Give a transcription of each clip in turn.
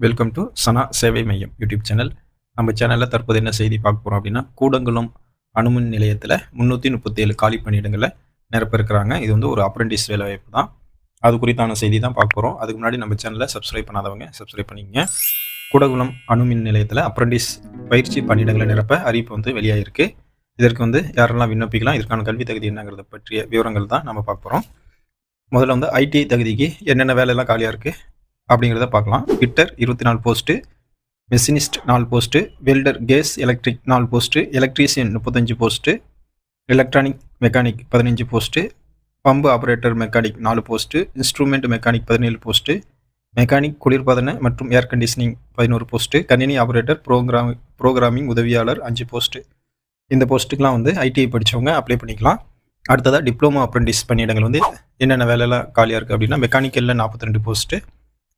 Welcome to சனா சேவை மையம் YouTube channel நம்ம சேனலில் தற்போது என்ன செய்தி பார்க்க போகிறோம் அப்படின்னா கூடங்குளம் அணுமின் நிலையத்தில் முந்நூற்றி முப்பத்தேழு காலி பணியிடங்களை நிரப்ப இருக்கிறாங்க இது வந்து ஒரு அப்ரெண்டிஸ் வேலை வாய்ப்பு தான். அது குறித்தான செய்தி தான் பார்க்க போகிறோம் அதுக்கு முன்னாடி நம்ம சேனலை சப்ஸ்கிரைப் பண்ணாதவங்க சப்ஸ்கிரைப் பண்ணிக்கங்க. கூடங்குளம் அணுமின் நிலையத்தில் அப்ரெண்டிஸ் பயிற்சி பணியிடங்களை நிரப்ப அறிவிப்பு வந்து வெளியாகிருக்கு இதற்கு வந்து யாரெல்லாம் விண்ணப்பிக்கலாம் இதற்கான கல்வி தகுதி என்னங்கிறத பற்றிய விவரங்கள் தான் நம்ம பார்க்க போகிறோம் முதல்ல வந்து ஐடி தகுதிக்கு என்னென்ன வேலையெல்லாம் காலியாக இருக்குது அப்படிங்கிறத பார்க்கலாம். ஃபிட்டர் இருபத்தி நாலு போஸ்ட்டு மெஷினிஸ்ட் நாலு போஸ்ட்டு வெல்டர் கேஸ் எலக்ட்ரிக் நாலு போஸ்ட்டு எலக்ட்ரீஷியன் முப்பத்தஞ்சு போஸ்ட்டு எலக்ட்ரானிக் மெக்கானிக் பதினஞ்சு போஸ்ட்டு பம்பு ஆப்ரேட்டர் மெக்கானிக் நாலு போஸ்ட்டு இன்ஸ்ட்ருமெண்ட் மெக்கானிக் பதினேழு போஸ்ட்டு மெக்கானிக் குளிர்பதன மற்றும் ஏர் கண்டிஷனிங் பதினோரு போஸ்ட்டு கணினி ஆப்ரேட்டர் ப்ரோக்ராம் ப்ரோக்ராமிங் உதவியாளர் அஞ்சு போஸ்ட்டு இந்த போஸ்ட்டுக்கெலாம் வந்து ஐடிஐ படித்தவங்க அப்ளை பண்ணிக்கலாம். அடுத்ததாக டிப்ளமோ அப்ரெண்டிஸ் பணியிடங்கள் வந்து என்னென்ன வேலையெல்லாம் காலியாக இருக்குது அப்படின்னா மெக்கானிக்கலில் நாற்பத்தி ரெண்டு போஸ்ட்டு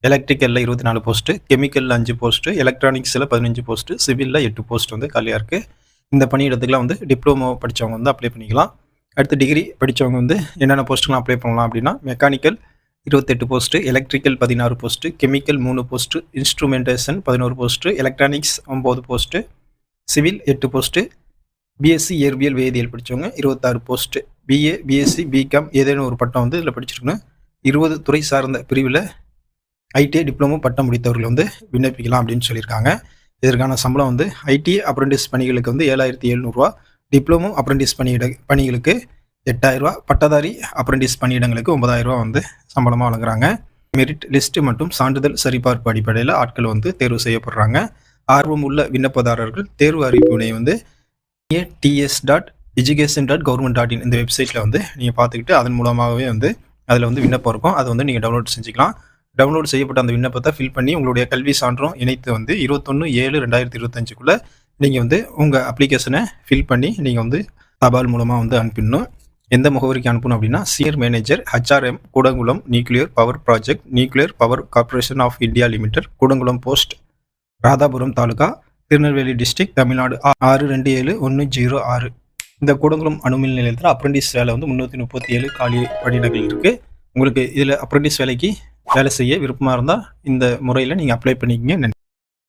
எலக்ட்ரிக்கலில் இருபத்தி நாலு போஸ்ட்டு கெமிக்கலில் அஞ்சு போஸ்ட்டு எலக்ட்ரானிக்ஸில் பதினஞ்சு போஸ்ட்டு சிவிலில் எட்டு போஸ்ட் வந்து காலியாக இருக்குது இந்த பணியிடத்துக்குலாம் வந்து டிப்ளமோ படித்தவங்க வந்து அப்ளை பண்ணிக்கலாம். அடுத்து டிகிரி படித்தவங்க வந்து என்னென்ன போஸ்ட்டுலாம் அப்ளை பண்ணலாம் அப்படின்னா மெக்கானிக்கல் இருபத்தெட்டு போஸ்ட்டு எலக்ட்ரிக்கல் பதினாறு போஸ்ட்டு கெமிக்கல் மூணு போஸ்ட்டு இன்ஸ்ட்ருமெண்டேஷன் பதினோரு போஸ்ட்டு எலக்ட்ரானிக்ஸ் ஒம்பது போஸ்ட்டு சிவில் எட்டு போஸ்ட்டு பிஎஸ்சி இயற்பியல் வேதியியல் படித்தவங்க இருபத்தாறு போஸ்ட்டு பிஏ பிஎஸ்சி பிகாம் ஏதேனும் ஒரு பட்டம் வந்து இதில் படிச்சிருக்கணும். இருபது துறை சார்ந்த பிரிவில் ஐடிஐ டிப்ளமோ பட்டம் முடித்தவர்கள் வந்து விண்ணப்பிக்கலாம் அப்படின்னு சொல்லியிருக்காங்க. இதற்கான சம்பளம் வந்து ஐடி அப்ரெண்டிஸ் பணிகளுக்கு வந்து ஏழாயிரத்தி எழுநூறுவா டிப்ளமோ அப்ரெண்டிஸ் பணியிட பணிகளுக்கு எட்டாயிரரூவா பட்டதாரி அப்ரெண்டிஸ் பணியிடங்களுக்கு ஒன்பதாயிரரூவா வந்து சம்பளமாக வழங்குறாங்க. மெரிட் லிஸ்ட்டு மற்றும் சான்றிதழ் சரிபார்ப்பு அடிப்படையில் ஆட்கள் வந்து தேர்வு செய்யப்படுறாங்க. ஆர்வம் உள்ள விண்ணப்பதாரர்கள் தேர்வு அறிவிப்பினை வந்து ADS dot education dot government dot in இந்த வெப்சைட்டில் வந்து நீங்கள் பார்த்துக்கிட்டு அதன் மூலமாகவே வந்து அதில் வந்து விண்ணப்பம் இருக்கும். அதை வந்து நீங்கள் டவுன்லோட் செஞ்சுக்கலாம். டவுன்லோட் செய்யப்பட்ட அந்த விண்ணப்பத்தை ஃபில் பண்ணி உங்களுடைய கல்வி சான்றும் இணைத்து வந்து இருபத்தொன்று ஏழு ரெண்டாயிரத்தி இருபத்தஞ்சுக்குள்ளே நீங்கள் வந்து உங்கள் அப்ளிகேஷனை ஃபில் பண்ணி நீங்கள் வந்து தபால் மூலமாக வந்து அனுப்பிடணும். எந்த முகவரிக்கு அனுப்பணும் அப்படின்னா senior manager HRM Kudankulam nuclear power project nuclear power corporation of India limited Kudankulam post Radhapuram taluka Tirunelveli district Tamil Nadu ஆறு ரெண்டு ஏழு ஒன்று ஜீரோ ஆறு. இந்த கூடங்குளம் அணுமின் நிலையத்தில் அப்ரெண்டிஸ் வேலை வந்து முந்நூற்றி முப்பத்தி ஏழு காலி பணியிடங்கள் இருக்குது உங்களுக்கு இதில் அப்ரெண்டிஸ் வேலைக்கு வேலை செய்ய விருப்பமாக இருந்தால் இந்த முறையில் நீங்கள் அப்ளை பண்ணிக்கங்க. நன்றி.